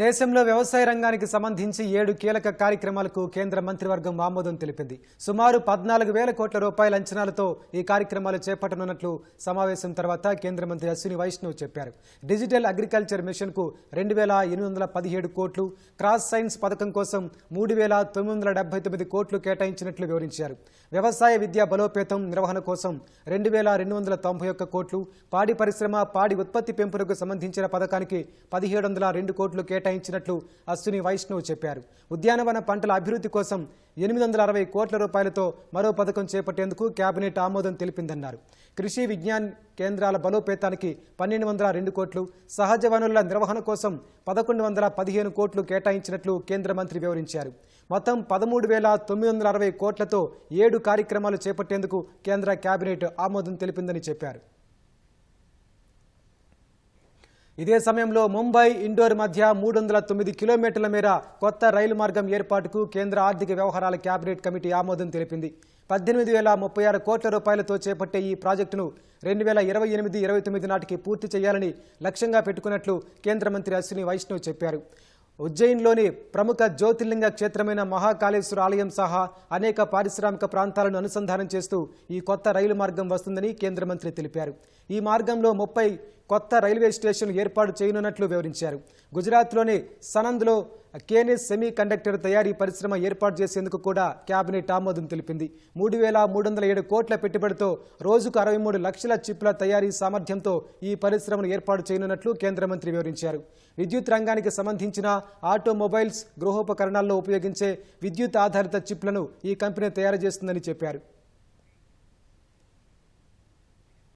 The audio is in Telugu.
దేశంలో వ్యవసాయ రంగానికి సంబంధించి ఏడు కీలక కార్యక్రమాలకు కేంద్ర మంత్రివర్గం ఆమోదం తెలిపింది. సుమారు పద్నాలుగు వేల కోట్ల రూపాయల అంచనాలతో ఈ కార్యక్రమాలు చేపట్టనున్నట్లు సమావేశం తర్వాత కేంద్ర మంత్రి అశ్విని వైష్ణవ్ చెప్పారు. డిజిటల్ అగ్రికల్చర్ మిషన్కు రెండు వేల ఎనిమిది వందల పదిహేడు కోట్లు క్రాస్ సైన్స్ పథకం కోసం మూడు వేల తొమ్మిది వందల డెబ్బై తొమ్మిది కోట్లు కేటాయించినట్లు వివరించారు. వ్యవసాయ విద్యా బలోపేతం నిర్వహణ కోసం రెండు వేల రెండు వందల తొంభై ఒక్క కోట్లు పాడి పరిశ్రమ పాడి ఉత్పత్తి పెంపునకు సంబంధించిన పథకానికి పదిహేడు వందల రెండు కోట్లు కేటాయించినట్లు అశ్విని వైష్ణవ్ చెప్పారు. ఉద్యానవన పంటల అభివృద్ధి కోసం ఎనిమిది వందల అరవై కోట్ల రూపాయలతో మరో పథకం చేపట్టేందుకు కేబినెట్ ఆమోదం తెలిపిందన్నారు. కృషి విజ్ఞాన్ కేంద్రాల బలోపేతానికి పన్నెండు వందల రెండు కోట్లు సహజ వనరుల నిర్వహణ కోసం పదకొండు వందల పదిహేను కోట్లు కేటాయించినట్లు కేంద్ర మంత్రి వివరించారు. మొత్తం పదమూడు వేల తొమ్మిది వందల అరవై కోట్లతో ఏడు కార్యక్రమాలు చేపట్టేందుకు కేంద్ర కేబినెట్ ఆమోదం తెలిపిందని చెప్పారు. ఇదే సమయంలో ముంబై ఇండోర్ మధ్య మూడు వందల తొమ్మిది కిలోమీటర్ల మేర కొత్త రైలు మార్గం ఏర్పాటుకు కేంద్ర ఆర్థిక వ్యవహారాల కేబినెట్ కమిటీ ఆమోదం తెలిపింది. పద్దెనిమిది వేల ముప్పై ఆరు కోట్ల రూపాయలతో చేపట్టే ఈ ప్రాజెక్టును రెండు వేల ఇరవై ఎనిమిది ఇరవై తొమ్మిది నాటికి పూర్తి చేయాలని లక్ష్యంగా పెట్టుకున్నట్లు కేంద్ర మంత్రి అశ్విని వైష్ణవ్ చెప్పారు. ఉజ్జయిన్లోని ప్రముఖ జ్యోతిర్లింగ క్షేత్రమైన మహాకాళేశ్వర ఆలయం సహా అనేక పారిశ్రామిక ప్రాంతాలను అనుసంధానం చేస్తూ ఈ కొత్త రైలు మార్గం వస్తుందని కేంద్ర మంత్రి తెలిపారు. ఈ మార్గంలో ముప్పై కొత్త రైల్వే స్టేషన్లు ఏర్పాటు చేయనున్నట్లు వివరించారు. గుజరాత్లోని సనంద్లో కేఎన్ఎస్ సెమీ కండక్టర్ తయారీ పరిశ్రమ ఏర్పాటు చేసేందుకు కూడా కేబినెట్ ఆమోదం తెలిపింది. మూడు వేల మూడు వందల ఏడు కోట్ల పెట్టుబడితో రోజుకు అరవై మూడు లక్షల చిప్ల తయారీ సామర్థ్యంతో ఈ పరిశ్రమను ఏర్పాటు చేయనున్నట్లు కేంద్ర మంత్రి వివరించారు. విద్యుత్ రంగానికి సంబంధించిన ఆటోమొబైల్స్ గృహోపకరణాల్లో ఉపయోగించే విద్యుత్ ఆధారిత చిప్లను ఈ కంపెనీ తయారు చేస్తుందని చెప్పారు.